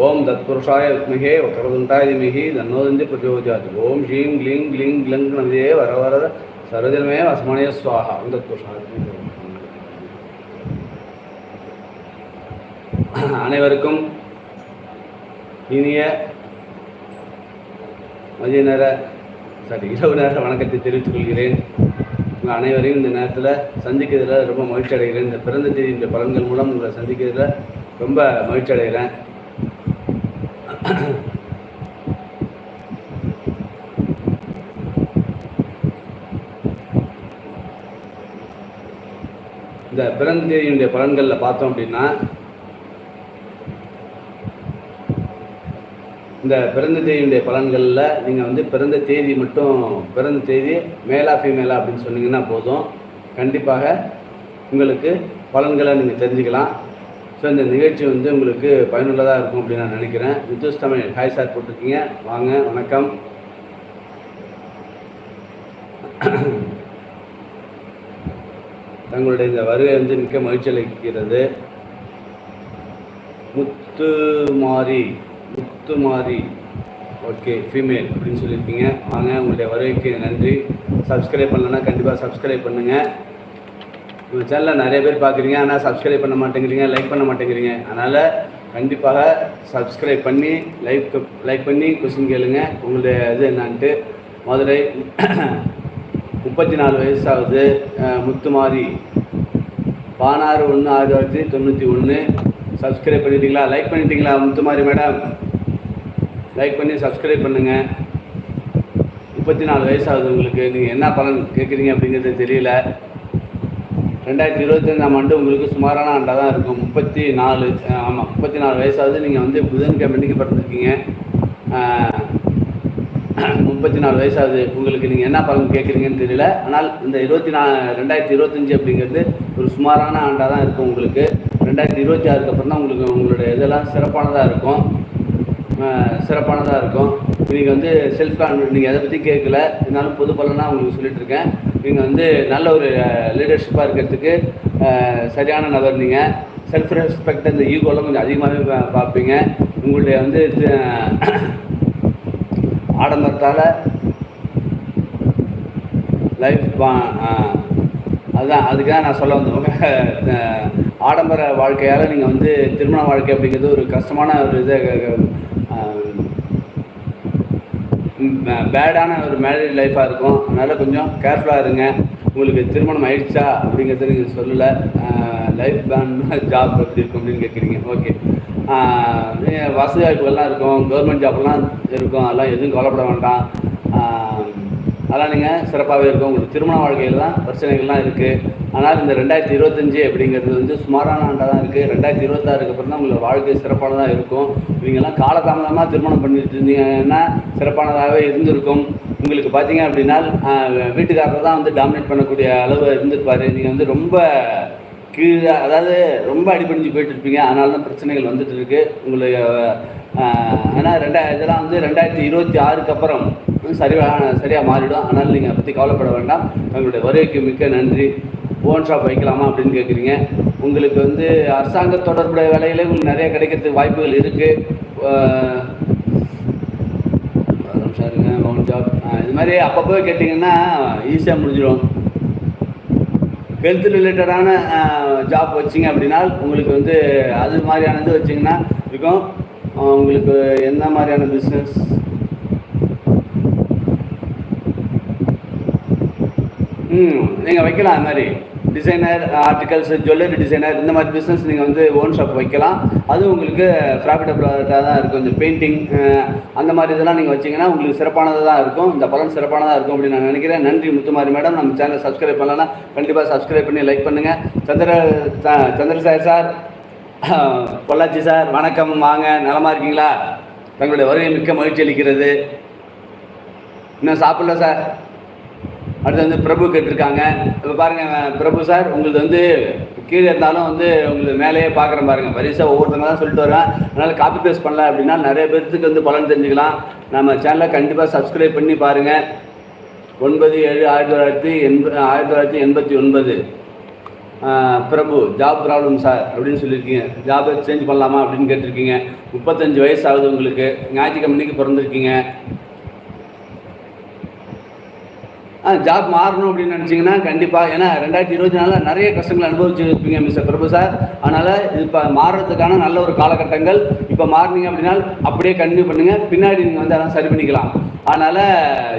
ஓம் தத்புருஷாய வித்மகே வக்கரதுண்டாய திமிகி தன்னோதந்தி பிரச்சோதியாத். ஓம் ஷீம் க்ளீம் க்ளீம் க்ளங் நதியே வர வரத சரஜனமே அஸ்மணிய சுவாஹா ஓம் தத் புருஷாய அனைவருக்கும் இனிய மதிய நேர சாரி இரவு நேர வணக்கத்தை தெரிவித்துக் கொள்கிறேன். உங்கள் அனைவரையும் இந்த நேரத்தில் சந்திக்கிறதுல ரொம்ப மகிழ்ச்சி அடைகிறேன் இந்த பிறந்த தேதி இந்த பலன்கள் மூலம் உங்களை சந்திக்கிறதுல ரொம்ப மகிழ்ச்சி அடைகிறேன் இந்த பிறந்த தேதியினுடைய பலன்களில் பார்த்தோம் அப்படின்னா இந்த பிறந்த தேதியினுடைய பலன்களில் நீங்கள் வந்து பிறந்த தேதி மட்டும் பிறந்த தேதி மேலா ஃபீமேலா அப்படின்னு சொன்னீங்கன்னா போதும். கண்டிப்பாக உங்களுக்கு பலன்களை நீங்கள் தெரிஞ்சுக்கலாம். ஸோ இந்த நிகழ்ச்சி வந்து உங்களுக்கு பயனுள்ளதாக இருக்கும் அப்படின்னு நான் நினைக்கிறேன். வித்துஸ் தமிழ் ஹாய் சார் போட்டிருக்கீங்க. வாங்க வணக்கம். தங்களுடைய இந்த வருகை வந்து மிக்க மகிழ்ச்சி அளிக்கிறது. முத்துமாரி முத்துமாரி ஓகே ஃபீமேல் அப்படின்னு சொல்லியிருக்கீங்க. வாங்க உங்களுடைய வருகைக்கு நன்றி. சப்ஸ்கிரைப் பண்ணலன்னா கண்டிப்பாக சப்ஸ்கிரைப் பண்ணுங்கள் உங்கள் சேனலில் நிறைய பேர் பார்க்குறீங்க. ஆனால் சப்ஸ்கிரைப் பண்ண மாட்டேங்கிறீங்க லைக் பண்ண மாட்டேங்கிறீங்க. அதனால் கண்டிப்பாக சப்ஸ்கிரைப் பண்ணி லைக் லைக் பண்ணி கொஸ்டின் கேளுங்க. உங்களுடைய இது என்னான்ட்டு மதுரை முப்பத்தி நாலு வயசாகுது முத்துமாரி. பதினாறு ஒன்று ஆயிரத்தி தொள்ளாயிரத்தி தொண்ணூற்றி ஒன்று. சப்ஸ்கிரைப் பண்ணிட்டீங்களா? லைக் பண்ணிட்டீங்களா முத்துமாரி மேடம்? லைக் பண்ணி சப்ஸ்கிரைப் பண்ணுங்கள் முப்பத்தி நாலு வயசாகுது உங்களுக்கு. நீங்கள் என்ன பலன் கேட்குறீங்க அப்படிங்கிறது தெரியல. ரெண்டாயிரத்தி இருபத்தஞ்சாம் ஆண்டு உங்களுக்கு சுமாரான ஆண்டாக தான் இருக்கும். முப்பத்தி நாலு ஆமாம் முப்பத்தி நாலு வயசாகுது. நீங்கள் வந்து புதன்கிழமைக்கு பிறந்திருக்கீங்க. முப்பத்தி நாலு வயசாகுது. உங்களுக்கு நீங்கள் என்ன பலன் கேட்குறீங்கன்னு தெரியல. ஆனால் இந்த இருபத்தி நாலு ரெண்டாயிரத்தி இருபத்தஞ்சி அப்படிங்கிறது ஒரு சுமாரான ஆண்டாக தான் இருக்கும் உங்களுக்கு. ரெண்டாயிரத்தி இருபத்தி ஆறுக்கு அப்புறம் தான் உங்களுக்கு உங்களுடைய இதெல்லாம் சிறப்பானதாக இருக்கும். சிறப்பானதாக இருக்கும். நீங்கள் வந்து செல்ஃப் கான்ஃபிடன்ட் நீங்கள் எதை பற்றி கேட்கல இருந்தாலும் பொது பலனாக உங்களுக்கு சொல்லிட்டு இருக்கேன். நீங்கள் வந்து நல்ல ஒரு லீடர்ஷிப்பாக இருக்கிறதுக்கு சரியான நபர் நீங்கள் செல்ஃப் ரெஸ்பெக்ட் இந்த ஈகோலாம் கொஞ்சம் அதிகமாகவே பார்ப்பீங்க. உங்களுடைய வந்து ஆடம்பரத்தால் லைஃப் அதுதான் அதுக்காக நான் சொல்ல வந்தவங்க ஆடம்பர வாழ்க்கையால் நீங்கள் வந்து திருமண வாழ்க்கை அப்படிங்கிறது ஒரு கஷ்டமான ஒரு இதை பேடான ஒரு மேரேஜ் லைஃப்பாக இருக்கும். அதனால் கொஞ்சம் கேர்ஃபுல்லாக இருங்க. உங்களுக்கு திருமணம் ஆயிடுச்சா அப்படிங்கிறத நீங்கள் சொல்லலை. லைஃப் பேன் ஜாப் எப்படி இருக்கும் அப்படின்னு கேட்குறீங்க ஓகே வசதி வாய்ப்புகள்லாம் இருக்கும் கவர்மெண்ட் ஜாப்லாம் இருக்கும் அதெல்லாம் எதுவும் கவலைப்பட வேண்டாம். அதெல்லாம் நீங்கள் சிறப்பாகவே இருக்கும். உங்களுக்கு திருமண வாழ்க்கையில் தான் பிரச்சனைகள்லாம் இருக்குது ஆனால் இந்த ரெண்டாயிரத்தி இருபத்தஞ்சி அப்படிங்கிறது வந்து சுமாரான ஆண்டாக தான் இருக்குது ரெண்டாயிரத்தி இருபத்தாறுக்கு அப்புறம் தான் உங்களோட வாழ்க்கை சிறப்பானதாக இருக்கும். நீங்கள்லாம் காலதாமதமாக திருமணம் பண்ணிட்டு இருந்தீங்கன்னா சிறப்பானதாகவே இருந்திருக்கும். உங்களுக்கு பார்த்தீங்க அப்படின்னா வீட்டுக்காரர் தான் வந்து டாமினேட் பண்ணக்கூடிய அளவு இருந்திருப்பார். நீங்கள் வந்து ரொம்ப கீழே அதாவது ரொம்ப அடிபடிஞ்சு போயிட்டு இருப்பீங்க. அதனால தான் பிரச்சனைகள் வந்துட்டு இருக்கு. உங்களுடைய ஆனால் ரெண்டா இதெல்லாம் வந்து ரெண்டாயிரத்தி இருபத்தி ஆறுக்கு அப்புறம் சரியாக சரியாக மாறிடும். அதனால் நீங்கள் பற்றி கவலைப்பட வேண்டாம். உங்களுடைய வருகைக்கு மிக்க நன்றி. ஓன் ஷாப் வைக்கலாமா அப்படின்னு கேட்குறீங்க உங்களுக்கு வந்து அரசாங்க தொடர்புடைய வேலையிலே உங்களுக்கு நிறைய கிடைக்கிறதுக்கு வாய்ப்புகள் இருக்குது சாருங்க ஓன் ஜாப் இது மாதிரி அப்பப்போ கேட்டிங்கன்னா ஈஸியாக முடிஞ்சிடும். ஹெல்த் ரிலேட்டடான ஜாப் வச்சிங்க அப்படின்னா உங்களுக்கு வந்து அது மாதிரியானது வச்சிங்கன்னா இருக்கும். உங்களுக்கு என்ன மாதிரியான பிஸ்னஸ் ம் நீங்கள் வைக்கலாம் அது மாதிரி. டிசைனர் ஆர்டிகல்ஸ் ஜுவல்லரி டிசைனர் இந்த மாதிரி பிஸ்னஸ் நீங்கள் வந்து ஓன் ஷாப் வைக்கலாம். அது உங்களுக்கு ப்ராஃபிட்டபிளாக தான் இருக்கும். இந்த பெயிண்டிங் அந்த மாதிரி இதெல்லாம் நீங்கள் வச்சிங்கன்னா உங்களுக்கு சிறப்பானதாக தான் இருக்கும். இந்த பலன் சிறப்பானதாக இருக்கும் அப்படின்னு நான் நினைக்கிறேன். நன்றி முத்துமாரி மேடம். நம்ம சேனலை சப்ஸ்கிரைப் பண்ணலன்னா கண்டிப்பாக சப்ஸ்கிரைப் பண்ணி லைக் பண்ணுங்கள் சந்திர சந்திரசாய் சார் பொள்ளாச்சி சார் வணக்கம். வாங்க. நலமா இருக்கீங்களா? தங்களுடைய வருகை மிக்க மகிழ்ச்சி அளிக்கிறது. இன்னும் சாப்பிடல சார். அடுத்து வந்து பிரபு கேட்டிருக்காங்க. இப்போ பாருங்கள் பிரபு சார் உங்களுக்கு வந்து கீழே இருந்தாலும் வந்து உங்களுக்கு மேலேயே பார்க்குறேன் பாருங்க. வரிசையாக ஒவ்வொருத்தங்க தான் சொல்லிட்டு வரேன் அதனால் காப்பி பேஸ்ட் பண்ணல அப்படின்னா நிறைய பேர்த்துக்கு வந்து பலன் தெரிஞ்சுக்கலாம். நம்ம சேனலை கண்டிப்பாக சப்ஸ்கிரைப் பண்ணி பாருங்கள் ஒன்பது ஏழு ஆயிரத்தி தொள்ளாயிரத்தி எண்ப ஆயிரத்தி தொள்ளாயிரத்தி எண்பத்தி ஒன்பது. பிரபு ஜாப் ப்ராப்ளம் சார் அப்படின்னு சொல்லியிருக்கீங்க. ஜாப் சேஞ்ச் பண்ணலாமா அப்படின்னு கேட்டிருக்கீங்க. முப்பத்தஞ்சு வயசு ஆகுது உங்களுக்கு. ஞாயிற்றுக்கிழமைக்கு பிறந்திருக்கீங்க ஆ ஜாப் மாறணும் அப்படின்னு நினச்சிங்கன்னா கண்டிப்பாக ஏன்னா ரெண்டாயிரத்தி இருபத்தி நாலில் நிறைய கஷ்டங்கள் அனுபவிச்சிருப்பீங்க மிஸ்டர் பிரபு சார் அதனால் இப்போ மாறுறதுக்கான நல்ல ஒரு காலகட்டங்கள். இப்போ மாறினீங்க அப்படின்னா அப்படியே கண்டினியூ பண்ணுங்கள் பின்னாடி நீங்கள் வந்து அதெல்லாம் சரி பண்ணிக்கலாம். அதனால்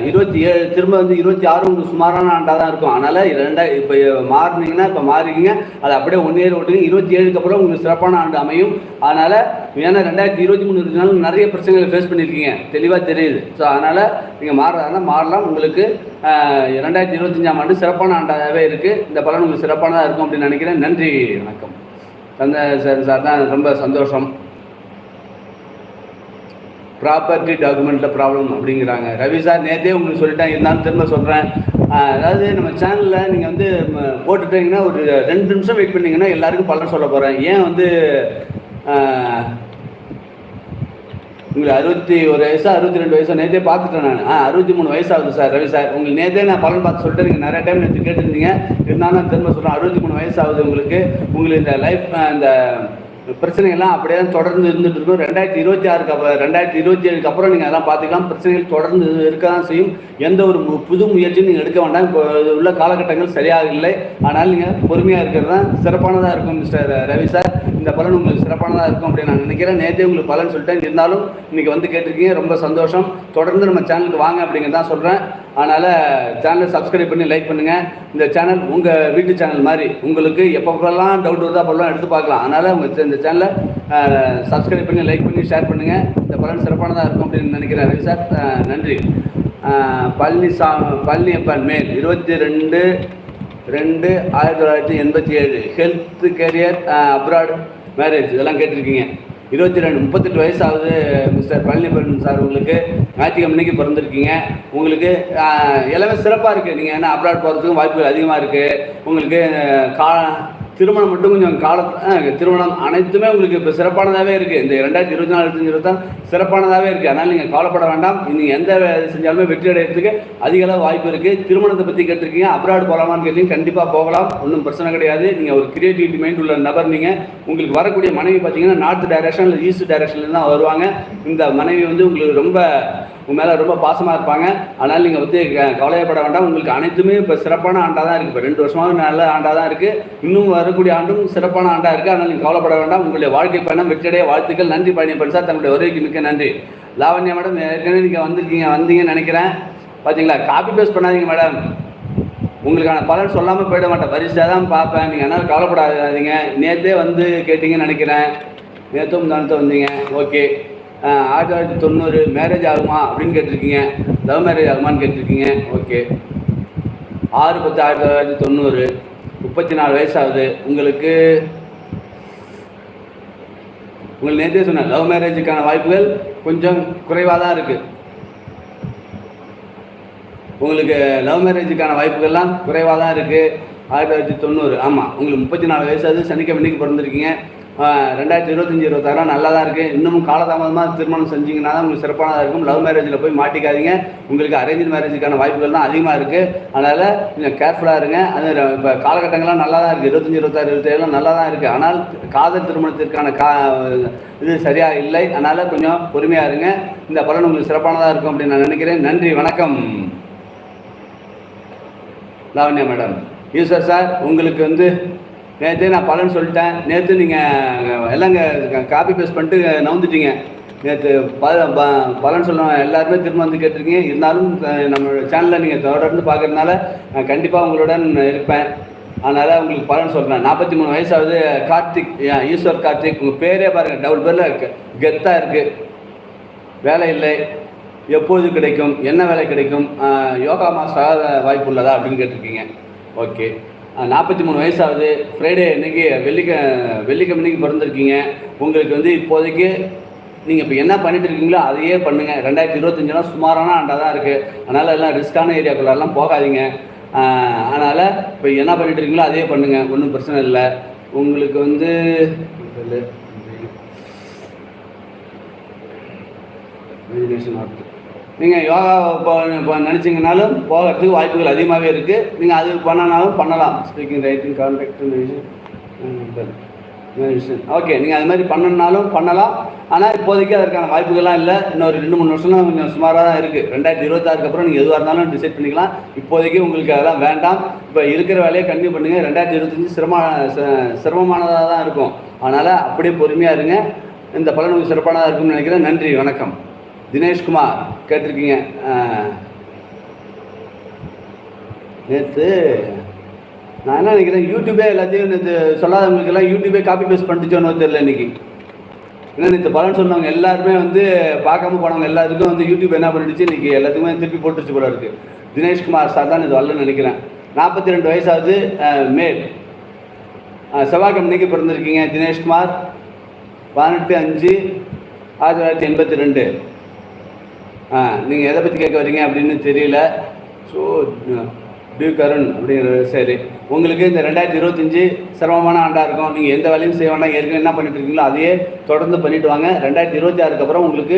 இருபத்தி ஏழு திரும்ப வந்து இருபத்தி ஆறு உங்களுக்கு சுமாரான ஆண்டாக தான் இருக்கும். அதனால் ரெண்டா இப்போ மாறினீங்கன்னா இப்போ மாறிக்கிங்க. அது அப்படியே ஒன் இயர் ஓட்டுங்க. இருபத்தி ஏழுக்கு அப்புறம் உங்களுக்கு சிறப்பான ஆண்டு அமையும். அதனால் ஏன்னா ரெண்டாயிரத்தி இருபத்தி மூணு இருபத்தி நிறைய பிரச்சனைகளை ஃபேஸ் பண்ணியிருக்கீங்க. தெளிவாக தெரியுது. ஸோ அதனால் நீங்கள் மாறுறதுனால மாறலாம். உங்களுக்கு ரெண்டாயிரத்தி இருபத்தஞ்சாம் ஆண்டு சிறப்பான ஆண்டாகவே இருக்குது இந்த பலன் உங்களுக்கு சிறப்பானதாக இருக்கும் அப்படின்னு நினைக்கிறேன். நன்றி வணக்கம். தந்த சார் சார் தான் ரொம்ப சந்தோஷம். ப்ராப்பர்ட்டி டாக்குமெண்ட்டில் ப்ராப்ளம் அப்படிங்கிறாங்க. ரவி சார் நேற்றே உங்களுக்கு சொல்லிட்டேன் இருந்தாலும் திரும்ப சொல்கிறேன் அதாவது நம்ம சேனலில் நீங்கள் வந்து போட்டுட்டீங்கன்னா ஒரு ரெண்டு நிமிஷம் வெயிட் பண்ணீங்கன்னா எல்லாருக்கும் பலன் சொல்ல போகிறேன் ஏன் வந்து உங்களுக்கு அறுபத்தி ஒரு வயசா அறுபத்தி ரெண்டு வயசா நேற்றே பார்த்துட்டேன் நான். ஆ அறுபத்தி மூணு வயசு ஆகுது சார் ரவி சார் உங்களுக்கு நேற்றே நான் பலன் பார்த்து சொல்லிட்டு நீங்கள் நிறைய டைம் நேற்று கேட்டிருந்தீங்க. இருந்தாலும் நான் திரும்ப சொல்கிறேன் அறுபத்தி மூணு வயசு ஆகுது உங்களுக்கு. உங்களுக்கு இந்த லைஃப் இந்த பிரச்சனைகள்லாம் அப்படியே தான் தொடர்ந்து இருந்துட்டு இருக்கும். ரெண்டாயிரத்தி இருபத்தி ஆறுக்கு அப்புறம் ரெண்டாயிரத்தி இருபத்தி ஏழுக்கு அப்புறம் நீங்கள் அதெல்லாம் பார்த்துக்கலாம். பிரச்சனைகள் தொடர்ந்து இருக்க தான் செய்யும். எந்த ஒரு புது முயற்சியும் நீங்கள் எடுக்க வேண்டாம். இப்போ உள்ள காலகட்டங்கள் சரியாக இல்லை. ஆனால் நீங்கள் பொறுமையாக இருக்கிறது தான் சிறப்பானதாக இருக்கும் மிஸ்டர் ரவி சார். இந்த பலன் உங்களுக்கு சிறப்பானதாக இருக்கும் அப்படின்னு நான் நினைக்கிறேன். நேற்றே உங்களுக்கு பலன் சொல்லிட்டேன். இருந்தாலும் இன்றைக்கி வந்து கேட்டிருக்கீங்க. ரொம்ப சந்தோஷம். தொடர்ந்து நம்ம சேனலுக்கு வாங்க அப்படிங்கிறது தான் சொல்கிறேன் அதனால் சேனலை சப்ஸ்கிரைப் பண்ணி லைக் பண்ணுங்கள் இந்த சேனல் உங்கள் வீட்டு சேனல் மாதிரி உங்களுக்கு எப்பப்பெல்லாம் டவுட் வருதோ அப்போல்லாம் எடுத்து பார்க்கலாம். அதனால் உங்கள் இந்த சேனலை சப்ஸ்கிரைப் பண்ணி லைக் பண்ணி ஷேர் பண்ணுங்கள் இந்த பலன் சிறப்பானதாக இருக்கும் அப்படின்னு நினைக்கிறேன். ரவி சார் நன்றி நன்றி. சா பழனி பழனியப்பன் மேல் இருபத்தி ரெண்டு ரெண்டு ஆயிரத்தி தொள்ளாயிரத்தி எண்பத்தி ஏழு. ஹெல்த் கேரியர் அப்ராட் மேரேஜ் இதெல்லாம் கேட்டிருக்கீங்க. இருபத்தி ரெண்டு முப்பத்தெட்டு வயசு ஆகுது மிஸ்டர் பழனிபெருமன் சார் உங்களுக்கு. ஞாயிற்றுக்கிழமைக்கு பிறந்திருக்கீங்க. உங்களுக்கு எல்லாமே சிறப்பாக இருக்குது நீங்கள் என்ன அப்ராட் போகிறதுக்கும் வாய்ப்புகள் அதிகமாக இருக்குது உங்களுக்கு கா திருமணம் மட்டும் கொஞ்சம் கால திருமணம் அனைத்துமே உங்களுக்கு இப்போ சிறப்பானதாகவே இருக்குது இந்த ரெண்டாயிரத்தி இருபத்தி நாலு இருபத்தஞ்சு இருபத்தாறு சிறப்பானதாகவே இருக்குது அதனால் நீங்கள் கவலைப்பட வேண்டாம். நீங்கள் எந்த வேலை செஞ்சாலுமே வெற்றி அடைகிறதுக்கு அதிக அளவு வாய்ப்பு இருக்குது திருமணத்தை பற்றி கேட்டிருக்கீங்க. அப்ராட் போகலாமான்னு கேட்டீங்க. கண்டிப்பாக போகலாம். ஒன்றும் பிரச்சனை கிடையாது. நீங்கள் ஒரு கிரியேட்டிவிட்டி மைண்ட் உள்ள நபர் நீங்கள் உங்களுக்கு வரக்கூடிய மனைவி பார்த்தீங்கன்னா நார்த் டைரக்ஷன் இல்லை ஈஸ்ட் டைரக்ஷன்லேருந்து தான் வருவாங்க. இந்த மனைவி வந்து உங்களுக்கு ரொம்ப உங்கள் மேலே ரொம்ப பாசமாக இருப்பாங்க. அதனால் நீங்கள் வந்து கவலையப்பட வேண்டாம். உங்களுக்கு அனைத்துமே இப்போ சிறப்பான ஆண்டாக தான் இருக்குது இப்போ ரெண்டு வருஷமாக நல்ல ஆண்டாக தான் இருக்குது இன்னும் வரக்கூடிய ஆண்டும் சிறப்பான ஆண்டாக இருக்குது அதனால் நீங்கள் கவலைப்பட வேண்டாம். உங்களுடைய வாழ்க்கை பயணம் வெற்றிடைய வாழ்த்துக்கள். நன்றி பயணிப்பன் சார் தங்களுடைய வருகைக்கு மிக்க நன்றி. லாவண்யா மேடம் ஏற்கனவே நீங்கள் வந்திருக்கீங்க வந்தீங்கன்னு நினைக்கிறேன். பார்த்தீங்களா காப்பி பேஸ்ட் பண்ணாதீங்க மேடம். உங்களுக்கான பலன் சொல்லாமல் போயிட மாட்டேன். வரிசையாக தான் பார்ப்பேன். நீங்கள் அதனால் கவலைப்படாதீங்க. நேற்றே வந்து கேட்டீங்கன்னு நினைக்கிறேன். நேற்றும் தானத்தை வந்தீங்க. ஓகே ஆயிரத்தி தொள்ளாயிரத்தி தொண்ணூறு மேரேஜ் ஆகுமா அப்படின்னு கேட்டிருக்கீங்க. லவ் மேரேஜ் ஆகுமான்னு கேட்டிருக்கீங்க. ஓகே ஆறு பத்து ஆயிரத்தி தொள்ளாயிரத்தி தொண்ணூறு. முப்பத்தி நாலு வயசாகுது. உங்களுக்கு உங்களுக்கு நேற்றே சொன்னேன் லவ் மேரேஜுக்கான வாய்ப்புகள் கொஞ்சம் குறைவாக தான் இருக்குது உங்களுக்கு லவ் மேரேஜுக்கான வாய்ப்புகள்லாம் குறைவாக தான் இருக்குது ஆயிரத்தி தொள்ளாயிரத்தி தொண்ணூறு. ஆமாம் உங்களுக்கு முப்பத்தி நாலு வயசாவது சனிக்கிழமைக்கு பிறந்திருக்கீங்க. ரெண்டாயிரத்தி இருபத்தஞ்சி இருபத்தாயிரம் நல்லா தான் இருக்குது இன்னமும் காலதாமதமாக திருமணம் செஞ்சீங்கன்னா தான் உங்களுக்கு சிறப்பானதாக இருக்கும். லவ் மேரேஜில் போய் மாட்டிக்காதீங்க. உங்களுக்கு அரேஞ்ச் மேரேஜுக்கான வாய்ப்புகள் தான் அதிகமாக இருக்குது அதனால் கொஞ்சம் கேர்ஃபுல்லாக இருங்க. அது இப்போ காலகட்டங்கள்லாம் நல்லா தான் இருக்குது இருபத்தஞ்சி இருபத்தாறு இருபத்தேழுலாம் நல்லா தான் இருக்குது ஆனால் காதல் திருமணத்திற்கான கா இது சரியாக இல்லை. அதனால் கொஞ்சம் பொறுமையாக இருங்க. இந்த பலன் உங்களுக்கு சிறப்பானதாக இருக்கும் அப்படின்னு நான் நினைக்கிறேன். நன்றி வணக்கம். லாவண்யா மேடம். ஈஸ்வர் சார் உங்களுக்கு வந்து நேற்று நான் பலன் சொல்லிட்டேன். நேற்று நீங்கள் எல்லாம் காப்பி பேஸ்ட் பண்ணிட்டு நவுந்துட்டீங்க. நேற்று ப ப- பலன் சொல்ல எல்லாருமே திரும்ப வந்து கேட்டிருக்கீங்க. இருந்தாலும் நம்மளோட சேனலில் நீங்கள் தொடர்ந்து பார்க்குறதுனால நான் கண்டிப்பாக உங்களுடன் இருப்பேன். அதனால் உங்களுக்கு பலன் சொல்கிறேன் நாற்பத்தி மூணு வயசாவது கார்த்திக் ஈஸ்வர் கார்த்திக் உங்கள் பேரே பாருங்கள் டபுள் பேரில் கெத்தாக இருக்குது வேலை இல்லை. எப்போது கிடைக்கும்? என்ன வேலை கிடைக்கும்? யோகா மாஸ்டராக வாய்ப்பு உள்ளதா அப்படின்னு கேட்டிருக்கீங்க. ஓகே. நாற்பத்தி மூணு வயசாகுது. ஃப்ரைடே இன்னைக்கு வெள்ளிக்க வெள்ளிக்கிழமைக்கு பிறந்திருக்கீங்க. உங்களுக்கு வந்து இப்போதைக்கு நீங்கள் இப்போ என்ன பண்ணிட்டு இருக்கீங்களோ அதையே பண்ணுங்கள் ரெண்டாயிரத்தி இருபத்தஞ்சுலாம் சுமாரான ஆண்டாக தான் இருக்குது அதனால் எல்லாம் ரிஸ்க்கான ஏரியாக்குள்ளெல்லாம் போகாதீங்க. அதனால் இப்போ என்ன பண்ணிட்டு இருக்கீங்களோ அதையே பண்ணுங்கள் ஒன்றும் பிரச்சனை இல்லை. உங்களுக்கு வந்து இமேஜினேஷன் நீங்கள் யோகா இப்போ நினச்சிங்கனாலும் போகிறதுக்கு வாய்ப்புகள் அதிகமாகவே இருக்குது நீங்கள் அது பண்ணனாலும் பண்ணலாம். ஸ்பீக்கிங் ரைட்டிங் கான்டாக்ட் ஓகே நீங்கள் அது மாதிரி பண்ணணுனாலும் பண்ணலாம். ஆனால் இப்போதைக்கு அதற்கான வாய்ப்புகள்லாம் இல்லை. இன்னொரு ரெண்டு மூணு வருஷம்லாம் கொஞ்சம் சுமாராக தான் இருக்குது ரெண்டாயிரத்தி இருபத்தாறுக்கு அப்புறம் நீங்கள் எதுவாக இருந்தாலும் டிசைட் பண்ணிக்கலாம். இப்போதைக்கு உங்களுக்கு அதெல்லாம் வேண்டாம். இப்போ இருக்கிற வேலையை கண்டினியூ பண்ணுங்கள் ரெண்டாயிரத்தி இருபத்தஞ்சி சிரம ச- சிரமமானதாக தான் இருக்கும். அதனால் அப்படியே பொறுமையாக இருங்க. இந்த பலன் உங்களுக்கு சிறப்பானதாக இருக்கும்னு நினைக்கிறேன். நன்றி. வணக்கம். தினேஷ்குமார் கேட்டிருக்கீங்க. நேற்று நான் என்ன நினைக்கிறேன் யூடியூபே எல்லாத்தையும் நேற்று சொல்லாதவங்களுக்கெல்லாம் யூடியூபே காப்பி பேஸ்ட் பண்ணிச்சோன்னு தெரியல இன்னைக்கு. ஏன்னா நேற்று பலன் சொன்னவங்க எல்லாருமே வந்து பார்க்காம போனவங்க எல்லாருக்கும் வந்து யூடியூப் என்ன பண்ணிடுச்சு இன்னைக்கு எல்லாத்துக்குமே திருப்பி போட்டுருச்சு போல இருக்கு. தினேஷ்குமார் சார் தான் இது வரலன்னு நினைக்கிறேன். நாற்பத்தி ரெண்டு வயசாவது மேல். செவ்வாய்க்கிழமைக்கு பிறந்திருக்கீங்க தினேஷ்குமார். பதினெட்டு அஞ்சு ஆயிரத்தி தொள்ளாயிரத்தி எண்பத்தி ரெண்டு. ஆ நீங்கள் எதை பற்றி கேட்க வரீங்க அப்படின்னு தெரியல. ஸோ டியூ கருண் அப்படிங்கிறது சரி. உங்களுக்கு இந்த ரெண்டாயிரத்தி இருபத்தஞ்சி சிரமமான ஆண்டாக இருக்கும். நீங்கள் எந்த வேலையும் செய்ய வேண்டாம். ஏற்கனவே என்ன பண்ணிட்டு இருக்கீங்களோ அதையே தொடர்ந்து பண்ணிட்டு வாங்க. ரெண்டாயிரத்தி இருபத்தி ஆறுக்கு அப்புறம் உங்களுக்கு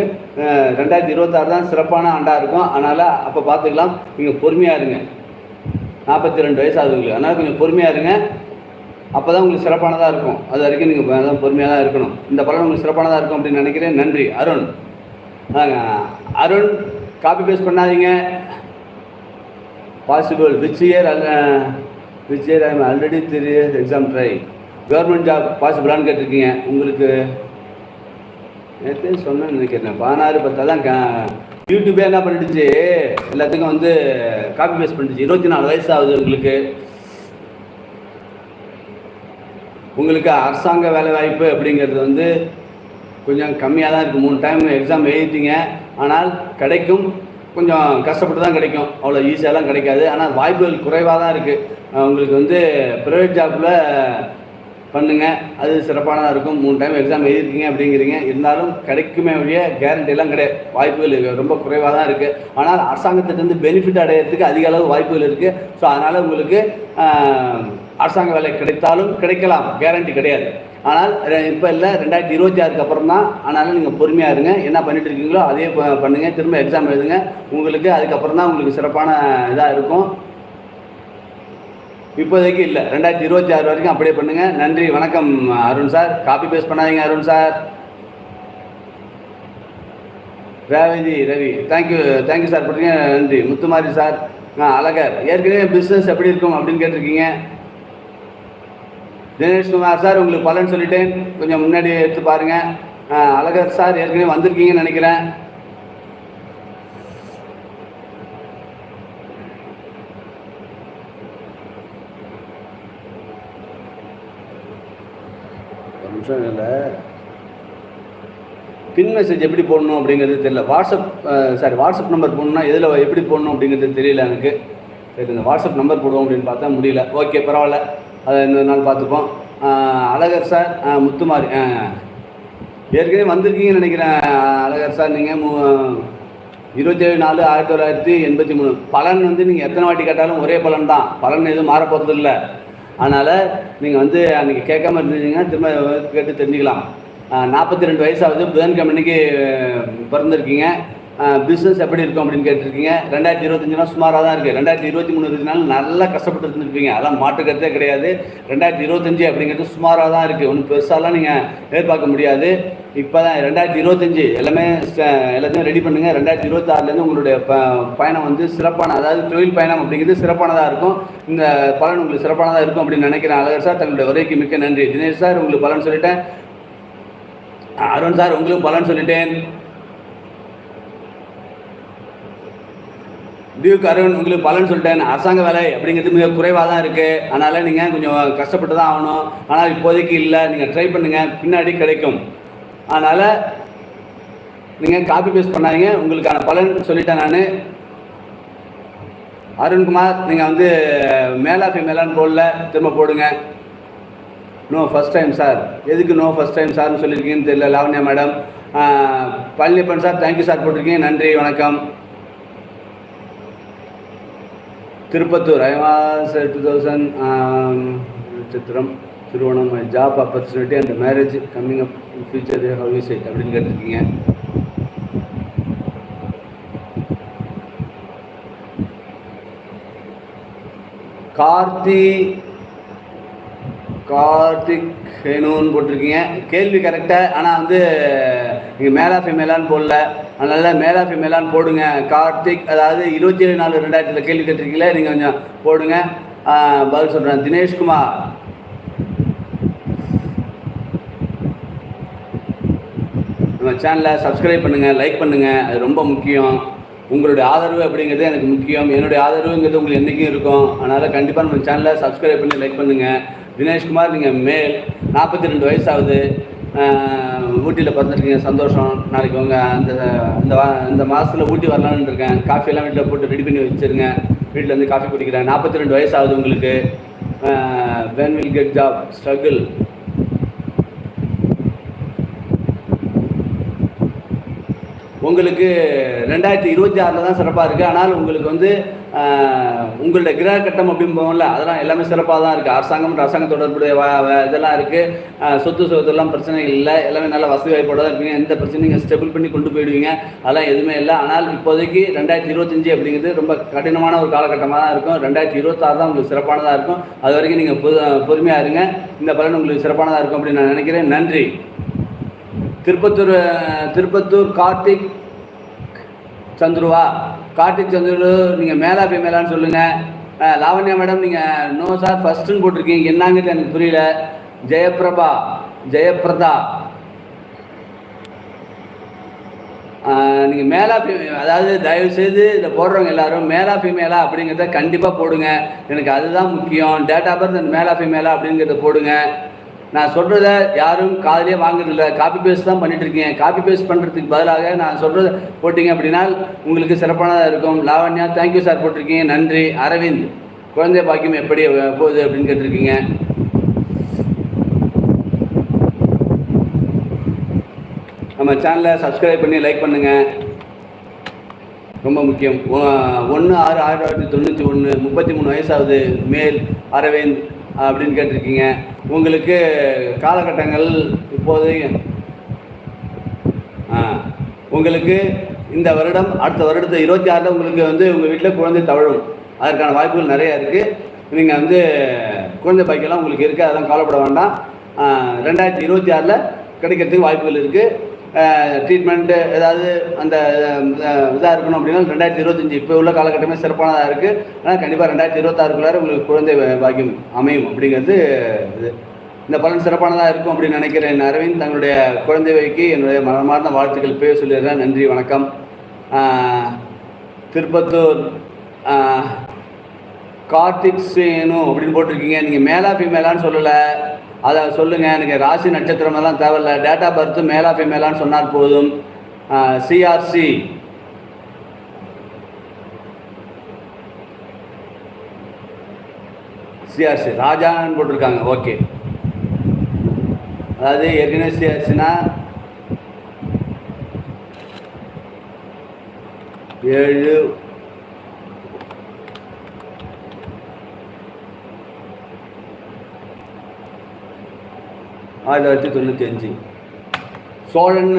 ரெண்டாயிரத்தி இருபத்தாறு தான் சிறப்பான ஆண்டாக இருக்கும். அதனால் அப்போ பார்த்துக்கலாம். நீங்கள் பொறுமையாக இருங்க. நாற்பத்தி ரெண்டு வயசு ஆகுது உங்களுக்கு. அதனால் கொஞ்சம் பொறுமையாக இருங்க. அப்போ தான் உங்களுக்கு சிறப்பானதாக இருக்கும். அது வரைக்கும் நீங்கள் பொறுமையாக தான் இருக்கணும். இந்த பலன் உங்களுக்கு சிறப்பானதாக இருக்கும் அப்படின்னு நினைக்கிறேன். நன்றி. அருண். அருண் காப்பி பேஸ்ட் பண்ணாதீங்க. Possible which year which year I'm already three years exam try government job பாசிபிளான்னு கேட்டிருக்கீங்க. உங்களுக்கு நேற்று சொன்னேன்னு நினைக்கிறேன். பதினாறு பத்தா தான் யூடியூபே என்ன பண்ணிடுச்சு? எல்லாத்துக்கும் வந்து காப்பி பேஸ்ட் பண்ணிடுச்சு. இருபத்தி நாலு வயசு ஆகுது உங்களுக்கு. உங்களுக்கு அரசாங்க வேலை வாய்ப்பு அப்படிங்கிறது வந்து கொஞ்சம் கம்மியாக தான் இருக்குது மூணு டைம் எக்ஸாம் எழுதிட்டீங்க. ஆனால் கிடைக்கும். கொஞ்சம் கஷ்டப்பட்டு தான் கிடைக்கும். அவ்வளோ ஈஸியாலாம் கிடைக்காது. ஆனால் வாய்ப்புகள் குறைவாக தான் இருக்குது உங்களுக்கு வந்து ப்ரைவேட் ஜாப்பில் பண்ணுங்கள் அது சிறப்பானதாக இருக்கும். மூணு டைம் எக்ஸாம் எழுதிருக்கீங்க அப்படிங்கிறீங்க. இருந்தாலும் கிடைக்குமே ஒழிய கேரண்டிலாம் கிடையாது. வாய்ப்புகள் ரொம்ப குறைவாக தான் இருக்குது ஆனால் அரசாங்கத்திட்டருந்து பெனிஃபிட் அடையிறதுக்கு அதிக அளவு வாய்ப்புகள் இருக்குது ஸோ அதனால் உங்களுக்கு அரசாங்க வேலை கிடைத்தாலும் கிடைக்கலாம். கேரண்டி கிடையாது. ஆனால் இப்போ இல்லை ரெண்டாயிரத்தி இருபத்தி ஆறுக்கு அப்புறம் தான் ஆனாலும் நீங்கள் பொறுமையாக இருங்க. என்ன பண்ணிட்டு இருக்கீங்களோ அதே ப- பண்ணுங்க. திரும்ப எக்ஸாம் எழுதுங்க. உங்களுக்கு அதுக்கப்புறம் தான் உங்களுக்கு சிறப்பான இதாக இருக்கும். இப்போதைக்கு இல்லை. ரெண்டாயிரத்தி இருபத்தி ஆறு வரைக்கும் அப்படியே பண்ணுங்க. நன்றி வணக்கம் அருண் சார். காப்பி பேஸ்ட் பண்ணாதீங்க Arun sir. Revathi Ravi. Thank you thank you sir பண்ணுறீங்க நன்றி. முத்துமாரி சார். ஆ அழகர். ஏற்கனவே பிஸ்னஸ் எப்படி இருக்கும் அப்படின்னு கேட்டிருக்கீங்க. தினேஷ்குமார் சார் உங்களுக்கு பலன் சொல்லிட்டேன் கொஞ்சம் முன்னாடி எடுத்து பாருங்க. ஆ, அழகர் சார் ஏற்கனவே வந்திருக்கீங்கன்னு நினைக்கிறேன். நிமிஷம் இல்லை பின் மெசேஜ் எப்படி போடணும் அப்படிங்கிறது தெரியல. வாட்ஸ்அப் சாரி வாட்ஸ்அப் நம்பர் போடணும்னா எதில் எப்படி போடணும் அப்படிங்கிறது தெரியல எனக்கு. சரி இந்த வாட்ஸ்அப் நம்பர் போடுவோம் அப்படின்னு பார்த்தா முடியல. ஓகே பரவாயில்ல. அதை இன்னொரு நாள் பார்த்துப்போம். அழகர் சார் முத்துமார் முத்துமாரி ஏற்கனவே வந்திருக்கீங்கன்னு நினைக்கிறேன் அழகர் சார் நீங்கள் மு இருபத்தேழு நாலு ஆயிரத்தி தொள்ளாயிரத்தி எண்பத்தி மூணு. பலன் வந்து நீங்கள் எத்தனை வாட்டி கேட்டாலும் ஒரே பலன் தான். பலன் எதுவும் மாறப்போகிறது இல்லை அதனால் நீங்கள் வந்து அன்றைக்கி கேட்காம இருந்தீங்கன்னா திரும்ப கேட்டு தெரிஞ்சுக்கலாம். நாற்பத்தி ரெண்டு வயசாகுது புதன்கிழமைக்கு பிறந்திருக்கீங்க. பிஸ்னஸ் எப்படி இருக்கும் அப்படின்னு கேட்டிருக்கீங்க. ரெண்டாயிரத்தி இருபத்தஞ்சுனா சுமாராக தான் இருக்குது ரெண்டாயிரத்தி இருபத்தி மூணு இருபத்தி நல்லா கஷ்டப்பட்டு இருந்துருப்பீங்க. அதெல்லாம் மாற்றுக்கிறதே கிடையாது. ரெண்டாயிரத்தி இருபத்தஞ்சு அப்படிங்கிறது சுமாராக தான் இருக்குது ஒன்றும் பெருசாலாம் நீங்கள் எதிர்பார்க்க முடியாது. இப்போ தான் ரெண்டாயிரத்தி இருபத்தஞ்சு எல்லாமே எல்லாத்தையும் ரெடி பண்ணுங்கள் ரெண்டாயிரத்தி இருபத்தாறுலேருந்து உங்களுடைய ப பயணம் வந்து சிறப்பான அதாவது தொழில் பயணம் அப்படிங்கிறது சிறப்பானதாக இருக்கும். இந்த பலன் உங்களுக்கு சிறப்பானதாக இருக்கும் அப்படின்னு நினைக்கிறேன். அழகர் சார் தங்களுடைய உரைக்கு மிக்க நன்றி. தினேஷ் சார் உங்களுக்கு பலன் சொல்லிட்டேன். அருண் சார் உங்களுக்கு பலன் சொல்லிட்டேன். டியூக் அருண் உங்களுக்கு பலன் சொல்லிட்டேன். அரசாங்க வேலை அப்படிங்கிறது மிக குறைவாக தான் இருக்குது அதனால் நீங்கள் கொஞ்சம் கஷ்டப்பட்டு தான் ஆகணும். ஆனால் இப்போதைக்கு இல்லை. நீங்கள் ட்ரை பண்ணுங்கள் பின்னாடி கிடைக்கும். அதனால் நீங்கள் காப்பி பேஸ்ட் பண்ணாதீங்க. உங்களுக்கான பலன் சொல்லிட்டேன் நான். அருண்குமார் நீங்கள் வந்து மேலா ஃபீமேலான்னு போடல. திரும்ப போடுங்க. நோ ஃபஸ்ட் டைம் சார் எதுக்கு நோ ஃபஸ்ட் டைம் சார்னு சொல்லியிருக்கீங்கன்னு தெரியல. Lavanya madam Palaniappan sir thank you sir போட்டிருக்கீங்க. நன்றி வணக்கம். திருப்பத்தூர் ஐ டூ தௌசண்ட் நட்சத்திரம் Thiruvonam job opportunity and marriage coming up in future how use it அப்படின்னு கேட்டிருக்கீங்க. கார்த்தி கார்த்திக் ஹேனுன்னு போட்டிருக்கீங்க. கேள்வி கரெக்டாக ஆனால் வந்து நீங்கள் மேலா ஃபிமேலான்னு போடல. அதனால் மேலா ஃபிமேலான்னு போடுங்க. கார்த்திக் அதாவது இருபத்தி ஏழு நாலு ரெண்டாயிரத்தில் கேள்வி கேட்டிருக்கீங்களே நீங்கள் கொஞ்சம் போடுங்க. பதில் சொல்கிறேன் தினேஷ்குமார் நம்ம சேனலை சப்ஸ்கிரைப் பண்ணுங்கள் லைக் பண்ணுங்கள் அது ரொம்ப முக்கியம். உங்களுடைய ஆதரவு அப்படிங்கிறது எனக்கு முக்கியம். என்னுடைய ஆதரவுங்கிறது உங்களுக்கு என்றைக்கும் இருக்கும். அதனால் கண்டிப்பாக நம்ம சேனலை சப்ஸ்கிரைப் பண்ணி லைக் பண்ணுங்கள் தினேஷ்குமார் நீங்கள் மேல். நாற்பத்தி ரெண்டு வயசாகுது ஊட்டியில் பிறந்திருக்கீங்க சந்தோஷம் நாளைக்கு உங்கள் அந்த இந்த வா இந்த மாதத்தில் ஊட்டி வரலான்னு இருக்கேன். காஃபியெல்லாம் வீட்டில் போட்டு ரெடி பண்ணி வச்சுருங்க. வீட்டில் வந்து காஃபி குடிக்கிறேன். நாற்பத்தி ரெண்டு வயசாகுது உங்களுக்கு. When will get job struggle உங்களுக்கு ரெண்டாயிரத்தி இருபத்தி ஆறில் தான் சிறப்பாக இருக்குது ஆனால் உங்களுக்கு வந்து உங்களுடைய கிரக கட்டம் அப்படின்னு போகல அதெல்லாம் எல்லாமே சிறப்பாக தான் இருக்குது அரசாங்கம் அரசாங்க தொடர்புடைய இதெல்லாம் இருக்குது சொத்து சொத்துலாம் பிரச்சனை இல்லை. எல்லாமே நல்ல வசதி வாய்ப்போட தான் இருப்பீங்க எந்த பிரச்சனையும் நீங்கள் ஸ்டெபிள் பண்ணி கொண்டு போயிடுவீங்க. அதெல்லாம் எதுவுமே இல்லை. ஆனால் இப்போதைக்கு ரெண்டாயிரத்தி இருபத்தஞ்சி அப்படிங்கிறது ரொம்ப கடினமான ஒரு காலகட்டமாக தான் இருக்கும். ரெண்டாயிரத்தி இருபத்தாறு தான் உங்களுக்கு சிறப்பானதாக இருக்கும். அது வரைக்கும் நீங்கள் பொறுமையாக இருங்க. இந்த பலன் உங்களுக்கு சிறப்பானதாக இருக்கும் அப்படின்னு நான் நினைக்கிறேன். நன்றி. திருப்பத்தூர் திருப்பத்தூர் கார்த்திக் சந்துருவா. கார்த்திக் சந்துரு நீங்கள் மேலா மேலான்னு சொல்லுங்கள் லாவண்யா மேடம் நீங்கள் நோ சார் ஃபஸ்ட்டுன்னு போட்டிருக்கீங்க. என்னங்கிறது எனக்கு புரியல. ஜெயபிரபா ஜெயபிரதா நீங்கள் மேலா ஃபீமேல் அதாவது தயவுசெய்து இதை போடுறவங்க எல்லாரும் மேலா ஃபீமேலா அப்படிங்கிறத கண்டிப்பாக போடுங்க. எனக்கு அதுதான் முக்கியம். டேட் ஆஃப் பர்த் மேலா ஃபீமேலா அப்படிங்கிறத போடுங்க. நான் சொல்கிறத யாரும் காதலே வாங்குறதில்ல. காப்பி பேஸ்ட் தான் பண்ணிட்டு இருக்கீங்க காப்பி பேஸ்ட் பண்ணுறதுக்கு பதிலாக நான் சொல்கிறத போட்டிங்க அப்படின்னா உங்களுக்கு சிறப்பானதாக இருக்கும். லாவண்யா தேங்க்யூ சார் போட்டிருக்கீங்க. நன்றி. அரவிந்த் குழந்தை பாக்கியம் எப்படி போகுது அப்படின்னு கேட்டிருக்கீங்க. நம்ம சேனலை சப்ஸ்கிரைப் பண்ணி லைக் பண்ணுங்கள் ரொம்ப முக்கியம். ஒன்று ஆறு ஆயிரத்தி தொள்ளாயிரத்தி தொண்ணூற்றி ஒன்று முப்பத்தி மூணு வயசாகுது. மேல் அரவிந்த் அப்படின்னு கேட்டிருக்கீங்க. உங்களுக்கு காலகட்டங்கள் இப்போது உங்களுக்கு இந்த வருடம் அடுத்த வருடத்தை இருபத்தி ஆறில் உங்களுக்கு வந்து உங்கள் வீட்டில் குழந்தை தவழும். அதற்கான வாய்ப்புகள் நிறையா இருக்குது நீங்கள் வந்து குழந்தை பாய்க்கெல்லாம் உங்களுக்கு இருக்குது அதெல்லாம் கவலைப்பட வேண்டாம். ரெண்டாயிரத்தி இருபத்தி ஆறில் கிடைக்கிறதுக்கு வாய்ப்புகள் இருக்குது ட்ரீட்மெண்ட்டு ஏதாவது அந்த இதாக இருக்கணும் அப்படின்னா ரெண்டாயிரத்தி இருபத்தஞ்சி இப்போ உள்ள காலகட்டமே சிறப்பானதாக இருக்குது ஆனால் கண்டிப்பாக ரெண்டாயிரத்தி இருபத்தாறுக்குள்ளார உங்களுக்கு குழந்தை பாக்கியம் அமையும் அப்படிங்கிறது இது. இந்த பலன் சிறப்பானதாக இருக்கும் அப்படின்னு நினைக்கிறேன் அரவிந்த். தங்களுடைய குழந்தைவைக்கு என்னுடைய மனமார்ந்த வாழ்த்துக்கள் பேர் சொல்லிடுறேன். நன்றி வணக்கம். திருப்பத்தூர் கார்த்திக் சேனு அப்படின்னு போட்டிருக்கீங்க. நீங்கள் மேலா ஃபீமேலான்னு சொல்லலை. அதை சொல்லுங்கள் எனக்கு ராசி நட்சத்திரம் எல்லாம் தேவையில்ல. டேட் ஆஃப் பர்த் மேலா ஃபீமேலான்னு சொன்னால் போதும். சிஆர்சி சிஆர்சி ராஜான்னு போட்டிருக்காங்க ஓகே. அதாவது ஏற்கனவே சிஆர்சினா ஏழு ஆயிரத்தி தொள்ளாயிரத்தி தொண்ணூற்றி அஞ்சு. சோழன்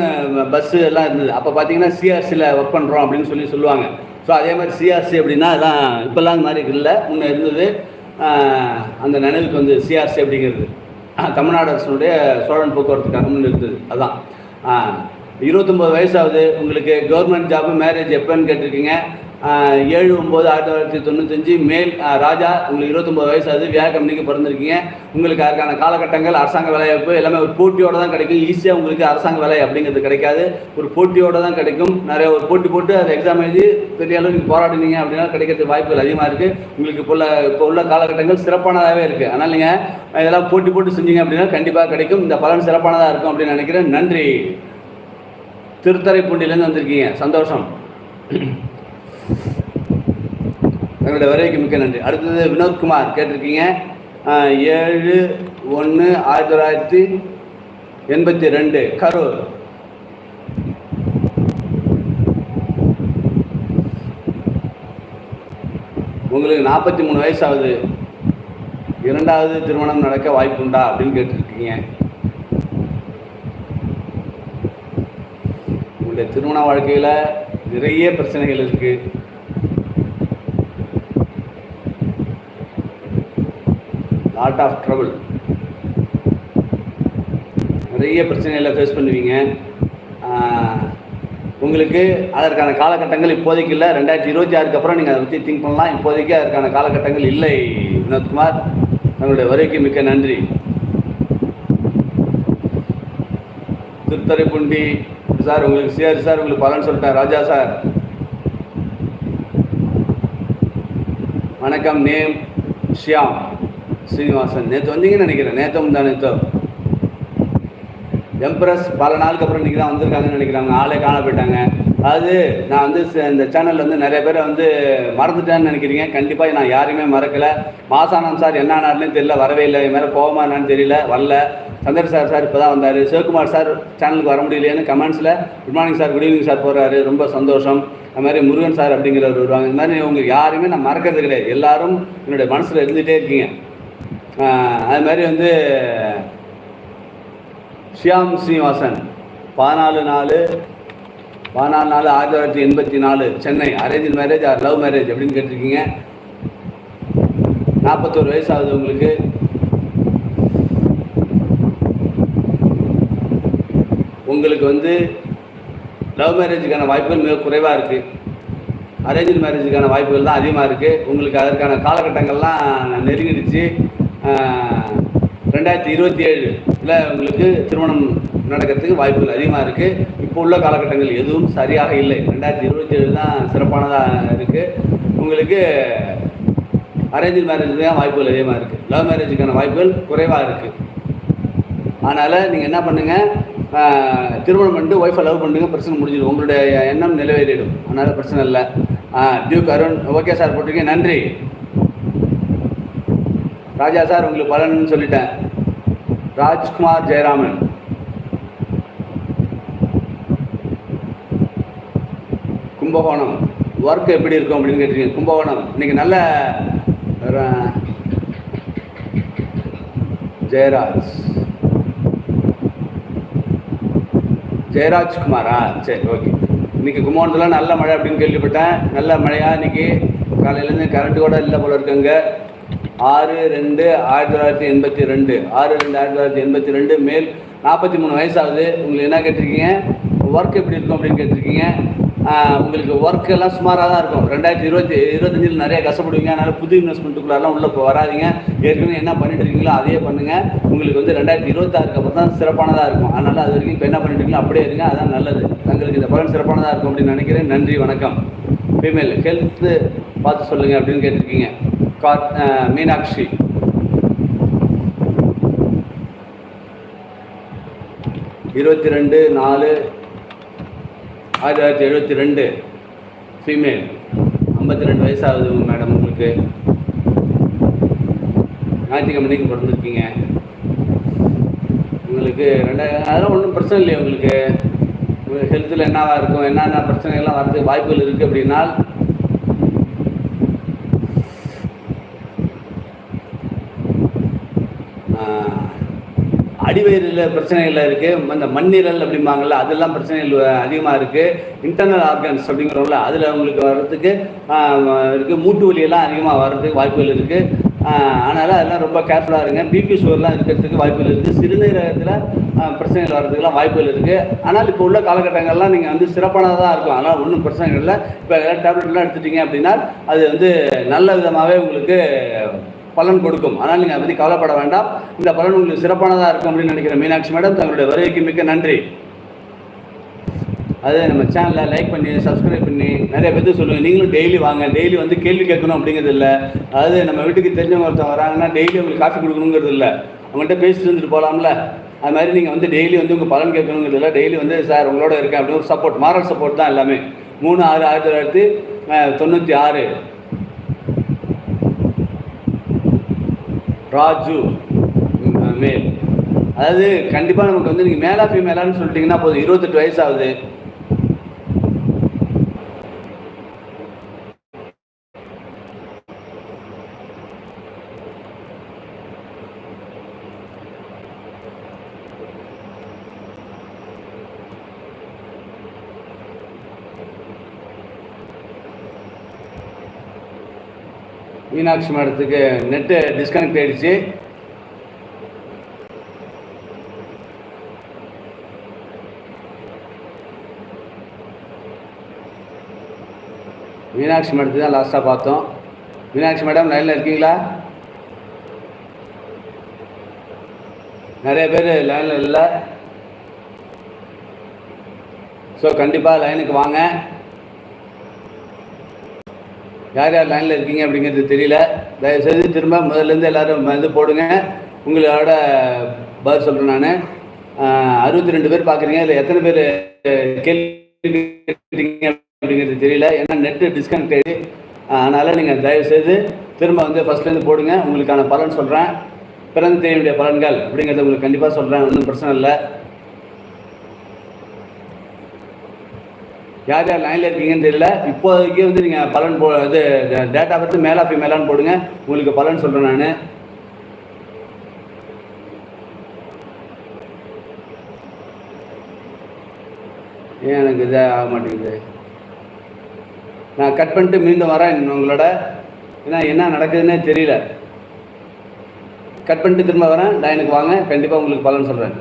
பஸ்ஸு எல்லாம் இருந்தது. அப்போ பார்த்தீங்கன்னா சிஆர்சியில் ஒர்க் பண்ணுறோம் அப்படின்னு சொல்லி சொல்லுவாங்க. ஸோ அதே மாதிரி சிஆர்சி அப்படின்னா எல்லாம் இப்போல்லாம் அந்த மாதிரி இல்லை. முன்னே இருந்தது அந்த நினைவுக்கு வந்து சிஆர்சி அப்படிங்கிறது. தமிழ்நாடு அரசனுடைய சோழன் போக்குவரத்து கழகம்னு இருந்தது. அதான். இருபத்தொம்போது வயசாகுது உங்களுக்கு கவர்மெண்ட் ஜாப்பு மேரேஜ் எப்போன்னு கேட்டிருக்கீங்க. ஏழு ஒம்பது ஆயிரத்தி தொள்ளாயிரத்தி தொண்ணூத்தஞ்சு மேல் ராஜா உங்களுக்கு இருபத்தொம்பது வயசு அது வியா கம்பெனிக்கு பிறந்திருக்கீங்க. உங்களுக்கு அதுக்கான காலகட்டங்கள் அரசாங்க வேலைவாய்ப்பு எல்லாமே ஒரு போட்டியோடு தான் கிடைக்கும். ஈஸியாக உங்களுக்கு அரசாங்க வேலை அப்படிங்கிறது கிடைக்காது. ஒரு போட்டியோட தான் கிடைக்கும். நிறைய ஒரு போட்டி போட்டு அதை எக்ஸாம் எழுதி பெரிய அளவு போராடினீங்க அப்படின்னா கிடைக்கிறதுக்கு வாய்ப்புகள் அதிகமாக இருக்குது உங்களுக்கு இப்போ உள்ள இப்போ உள்ள காலகட்டங்கள் சிறப்பானதாகவே இருக்குது அதனால் நீங்கள் இதெல்லாம் போட்டி போட்டு செஞ்சீங்க அப்படின்னா கண்டிப்பாக கிடைக்கும். இந்த பலன் சிறப்பானதாக இருக்கும் அப்படின்னு நினைக்கிறேன். நன்றி. திருத்தரைப்பூண்டிலேருந்து வந்திருக்கீங்க. சந்தோஷம். எங்களுடைய வருகைக்கு மிக்க நன்றி. அடுத்தது வினோத்குமார் கேட்டிருக்கீங்க. ஏழு ஒன்று ஆயிரத்தி தொள்ளாயிரத்தி எண்பத்தி ரெண்டு கரூர். உங்களுக்கு நாற்பத்தி மூணு வயசாகுது. இரண்டாவது திருமணம் நடக்க வாய்ப்புண்டா அப்படின்னு கேட்டிருக்கீங்க. உங்களுடைய திருமண வாழ்க்கையில் நிறைய பிரச்சனைகள் இருக்குது லாட் ஆஃப் ட்ரபிள் நிறைய பிரச்சனைகளை ஃபேஸ் பண்ணுவீங்க. உங்களுக்கு அதற்கான காலகட்டங்கள் இப்போதைக்கு இல்லை. ரெண்டாயிரத்தி இருபத்தி ஆறுக்கு அப்புறம் நீங்கள் அதை பற்றி திங்க் பண்ணலாம். இப்போதைக்கு அதற்கான காலகட்டங்கள் இல்லை. வினோத்குமார் தங்களுடைய வருகைக்கு மிக்க நன்றி. திருத்தரைப்புண்டி சார் உங்களுக்கு சிஆர் சார் உங்களுக்கு பலன் சொல்லிட்டேன் ராஜா சார். வணக்கம் நேம் ஷியாம். ஸ்ரீனிவாசன் நேற்று வந்தீங்கன்னு நினைக்கிறேன். நேற்று தான் நேத்தோ எம்ப்ரஸ் பல நாளுக்கு அப்புறம் இன்றைக்கி தான் வந்திருக்காங்கன்னு நினைக்கிறாங்க ஆளே காண போயிட்டாங்க. அது நான் வந்து இந்த சேனலில் வந்து நிறைய பேரை வந்து மறந்துட்டேன்னு நினைக்கிறீங்க. கண்டிப்பாக நான் யாரையுமே மறக்கலை. மாசானம் சார் என்ன ஆனார்னு தெரியல வரவே இல்லை. என் மேலே கோவமா என்னன்னு தெரியல வரல. சந்தர் சார் சார் இப்போ தான் வந்தார். சிவகுமார் சார் சேனலுக்கு வர முடியலையேன்னு கமெண்ட்ஸில் good morning sir good evening sir போகிறாரு ரொம்ப சந்தோஷம். அது மாதிரி முருகன் சார் அப்படிங்கிறவர் வருவாங்க. இந்த மாதிரி உங்களுக்கு யாருமே நான் மறக்கிறது கிடையாது. எல்லாரும் என்னுடைய மனசில் இருந்துகிட்டே இருக்கீங்க. அது மாதிரி வந்து ஷியாம் ஸ்ரீனிவாசன் பதினாலு நாலு பதினாலு நாலு ஆயிரத்தி தொள்ளாயிரத்தி எண்பத்தி நாலு Chennai. Arrange marriage or love marriage அப்படின்னு கேட்டிருக்கீங்க. நாற்பத்தோரு வயசு ஆகுது உங்களுக்கு. உங்களுக்கு வந்து லவ் மேரேஜுக்கான வாய்ப்புகள் மிக குறைவாக இருக்குது அரேஞ்ச் மேரேஜுக்கான வாய்ப்புகள் தான் அதிகமாக இருக்குது உங்களுக்கு அதற்கான காலகட்டங்கள்லாம் நெருங்கிடுச்சு. ரெண்டாயிரத்தி இருபத்தி ஏழுல உங்களுக்கு திருமணம் நடக்கிறதுக்கு வாய்ப்புகள் அதிகமாக இருக்குது இப்போ உள்ள காலகட்டங்கள் எதுவும் சரியாக இல்லை. ரெண்டாயிரத்தி இருபத்தி ஏழு தான் சிறப்பானதாக இருக்குது உங்களுக்கு அரேஞ்ச் மேரேஜ் தான் வாய்ப்புகள் அதிகமாக இருக்குது லவ் மேரேஜுக்கான வாய்ப்புகள் குறைவாக இருக்குது அதனால் நீங்கள் என்ன பண்ணுங்கள் திருமணம் பண்ணிட்டு ஒய்ஃபை லவ் பண்ணுங்க பிரச்சனை முடிஞ்சிடும். உங்களுடைய எண்ணம் நிலவேறிடும் அதனால் பிரச்சனை இல்லை. டியூக் அருண் ஓகே சார் போட்டிருக்கீங்க. நன்றி. ராஜா சார் உங்களுக்கு பலன்னு சொல்லிட்டேன். ராஜ்குமார் ஜெயராமன். கும்பகோணம். ஒர்க் எப்படி இருக்கும் அப்படின்னு கேட்டிருக்கீங்க. கும்பகோணம். இன்னைக்கு நல்ல ஜெயராஜ். ஜெயராஜ்குமாரா? சரி ஓகே இன்னைக்கு கும்பகோணத்தில் நல்ல மழை அப்படின்னு கேள்விப்பட்டேன். நல்ல மழையா இன்னைக்கு? காலையிலேருந்து கரண்ட் கூட இல்லை போல இருக்குங்க ஆறு ரெண்டு ஆயிரத்தி தொள்ளாயிரத்தி எண்பத்தி ரெண்டு. ஆறு ரெண்டு ஆயிரத்தி தொள்ளாயிரத்தி எண்பத்தி ரெண்டு மேல் நாற்பத்தி மூணு வயசாகுது. உங்களுக்கு என்ன கேட்டிருக்கீங்க? ஒர்க் எப்படி இருக்கும் அப்படின்னு கேட்டிருக்கீங்க. உங்களுக்கு ஒர்க் எல்லாம் சுமாராக தான் இருக்கும். ரெண்டாயிரத்தி இருபத்தி இருபத்தஞ்சில் நிறைய கஷ்டப்படுவீங்க. அதனால் புது இன்வெஸ்ட்மெண்ட்டுக்குள்ளெல்லாம் உள்ளே இப்போ வராதீங்க. ஏற்கனவே என்ன பண்ணிட்டு இருக்கீங்களோ அதையே பண்ணுங்கள் உங்களுக்கு வந்து ரெண்டாயிரத்தி இருபத்தாறுக்கு அப்புறம் தான் சிறப்பானதாக இருக்கும். அதனால் அது வரைக்கும் இப்போ என்ன பண்ணிட்டு இருக்கீங்களோ அப்படியே இருங்க. அதான் நல்லது. தங்களுக்கு இந்த பலன் சிறப்பானதாக இருக்கும் அப்படின்னு நினைக்கிறேன். நன்றி வணக்கம். ஃபீமேல் ஹெல்த்து பார்த்து சொல்லுங்கள் அப்படின்னு கேட்டிருக்கீங்க. மீனாட்சி. இருபத்தி ரெண்டு நாலு ஆயிரத்தி தொள்ளாயிரத்தி எழுபத்தி ரெண்டு ஃபீமேல் ஐம்பத்தி ரெண்டு வயசாகுது மேடம் உங்களுக்கு ஞாயிற்றுக்கிழமைக்கு பிறந்திருக்கீங்க. உங்களுக்கு ரெண்டாயிரம் அதெல்லாம் ஒன்றும் பிரச்சனை இல்லையா உங்களுக்கு. ஹெல்த்தில் என்னவாக இருக்கும் என்னென்ன பிரச்சனைகள்லாம் வரதுக்கு வாய்ப்புகள் இருக்குது அப்படின்னா அடிவயிறில் பிரச்சனைகள் இருக்குது அந்த மண்ணீரல் அப்படிம்பாங்கல்ல அதெல்லாம் பிரச்சனைகள் அதிகமாக இருக்குது இன்டர்னல் ஆர்கன்ஸ் அப்படிங்கிறோம்ல அதில் உங்களுக்கு வர்றதுக்கு இருக்குது மூட்டு வலியெல்லாம் அதிகமாக வர்றதுக்கு வாய்ப்புகள் இருக்குது அதனால் அதெல்லாம் ரொம்ப கேர்ஃபுல்லாக இருங்க. பிபி சுகர்லாம் இருக்கிறதுக்கு வாய்ப்புகள் இருக்குது சிறுநீரகத்தில் பிரச்சனைகள் வர்றதுக்குலாம் வாய்ப்புகள் இருக்குது ஆனால் இப்போ உள்ள காலகட்டங்கள்லாம் நீங்கள் வந்து சிறப்பானதாக தான் இருக்கும் அதனால் ஒன்றும் பிரச்சனைகள் இல்லை. இப்போ டேப்லெட்லாம் எடுத்துட்டீங்க அப்படின்னா அது வந்து நல்ல விதமாகவே உங்களுக்கு பலன் கொடுக்கும். ஆனால் நீங்கள் அதை பற்றி கவலைப்பட வேண்டாம். இந்த பலன் உங்களுக்கு சிறப்பானதாக இருக்கும் அப்படின்னு நினைக்கிறேன் மீனாட்சி மேடம் தங்களுடைய வருகைக்கு மிக்க நன்றி. அது நம்ம சேனலை லைக் பண்ணி சப்ஸ்கிரைப் பண்ணி நிறைய பேர்த்து சொல்லுங்கள் நீங்களும் டெய்லி வாங்க. டெய்லி வந்து கேள்வி கேட்கணும் அப்படிங்கிறது இல்லை. அதாவது நம்ம வீட்டுக்கு தெரிஞ்சவங்க ஒருத்தவங்க வராங்கன்னா டெய்லி உங்களுக்கு காஃபி கொடுக்கணுங்கிறது இல்லை. அவங்கள்ட்ட பேசிட்டு இருந்துட்டு போகலாம்ல அது மாதிரி நீங்கள் வந்து டெய்லி வந்து உங்கள் பலன் கேட்கணுங்கிறது இல்லை. டெய்லி வந்து சார் உங்களோட இருக்கேன் அப்படின்னு ஒரு சப்போர்ட் மாரல் சப்போர்ட் தான் எல்லாமே. மூணு ஆறு ஆயிரத்தி தொள்ளாயிரத்தி தொண்ணூற்றி ஆறு. ராஜு. மேல். அதாவது கண்டிப்பாக நமக்கு வந்து நீங்கள் மேலா ஃபீமேலான்னு சொல்லிட்டிங்கன்னா போதும். இருபத்தெட்டு வயசு ஆகுது. மீனாட்சி மேடத்துக்கு நெட்டு டிஸ்கனெக்ட் ஆகிடுச்சு மீனாட்சி மேடத்து தான் லாஸ்ட்டாக பார்த்தோம். மீனாட்சி மேடம் லைனில் இருக்கீங்களா? நிறைய பேர் லைனில் இல்லை. ஸோ கண்டிப்பாக லைனுக்கு வாங்க. யார் யார் லைனில் இருக்கீங்க அப்படிங்கிறது தெரியல. தயவுசெய்து திரும்ப முதல்லேருந்து எல்லோரும் இது போடுங்க. உங்களோட பதில் சொல்கிறேன் நான். அறுபத்தி ரெண்டு பேர் பார்க்குறீங்க இல்லை எத்தனை பேர் கேள்வி கேட்டீங்க அப்படிங்கிறது தெரியல. ஏன்னா நெட்டு டிஸ்கனெக்ட் ஆகி அதனால் நீங்கள் தயவுசெய்து திரும்ப வந்து ஃபஸ்ட்லேருந்து போடுங்க. உங்களுக்கான பலன் சொல்கிறேன் பிறந்து தெரிய வேண்டிய பலன்கள் அப்படிங்கிறத உங்களுக்கு கண்டிப்பாக சொல்கிறேன் ஒன்றும் பிரச்சனை இல்லை. யார் யார் லைனில் இருக்கீங்கன்னு தெரியல. இப்போதைக்கு வந்து நீங்கள் பலன் போ இது டேட்டா பற்றி மேலா மேலான்னு போடுங்க. உங்களுக்கு பலன் சொல்கிறேன் நான். ஏன் எனக்கு இதே ஆக மாட்டேங்குது? நான் கட் பண்ணிட்டு மீண்டும் வரேன் உங்களோட. ஏன்னா என்ன நடக்குதுன்னே தெரியல. கட் பண்ணிட்டு திரும்ப வரேன். லைனுக்கு வாங்க. கண்டிப்பாக உங்களுக்கு பலன் சொல்கிறேன்